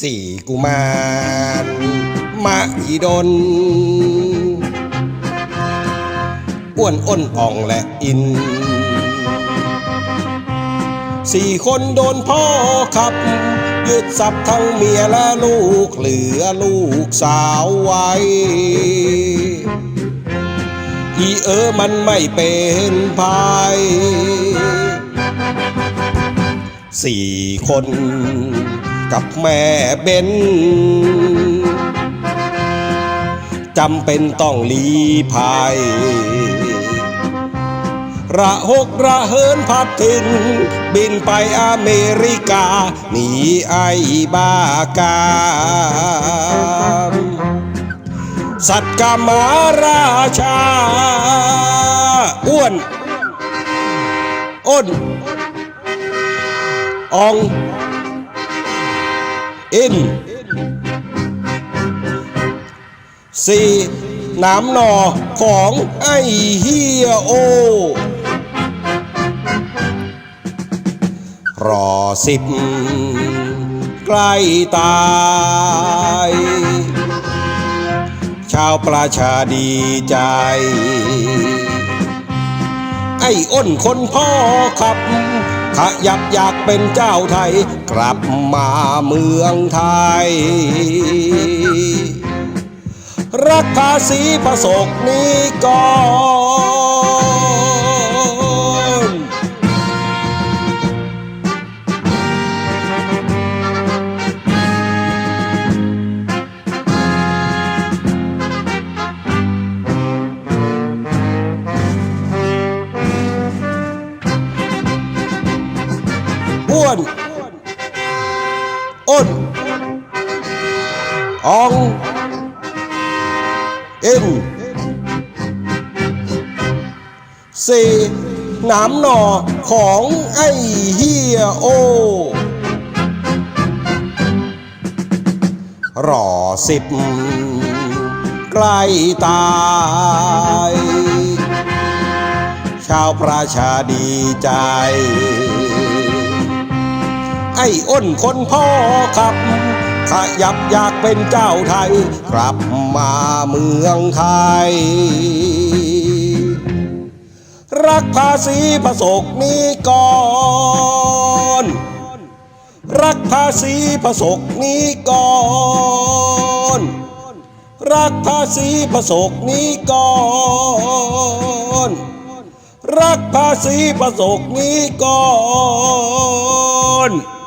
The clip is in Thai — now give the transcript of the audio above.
สี่กุมารมหิดลอ้วนอ้นอ่องและอิน สี่คนโดนพ่อขับ ยึดทรัพย์ทั้งเมียและลูกเหลือลูกสาวไว้ อีเออมันไม่เป็นภัยสี่คน กับแม่เบนจำเป็นต้องลีภัย ระหกระเหินพัดถิ่นบินไปอเมริกา หนีไอ้บ้ากามสัตว์กามาราชา อ้วนอ้นออง อินสี่น้ำหนอของไอเฮียโอ รอสิบใกล้ตาย ชาวประชาดีใจ ไอ้อ้นคนพ่อขับ ขยับอยากเป็นเจ้าไทย กลับมาเมืองไทย รักภาษีผสกนี้ก่อน อ้วน อ้นออง เอ็นสี่หนามหน่อของไอ้เฮียโอ รอสิบใกล้ตายชาวประชาดีใจ ไอ้อ้นคนพ่อขับ ขยับอยากเป็นเจ้าไทย กลับมาเมืองไทย รักภาษีผสกนี้ก่อนรักภาษีผสกนี้ก่อนรักภาษีผสกนี้ก่อนรักภาษีผสกนี้ก่อน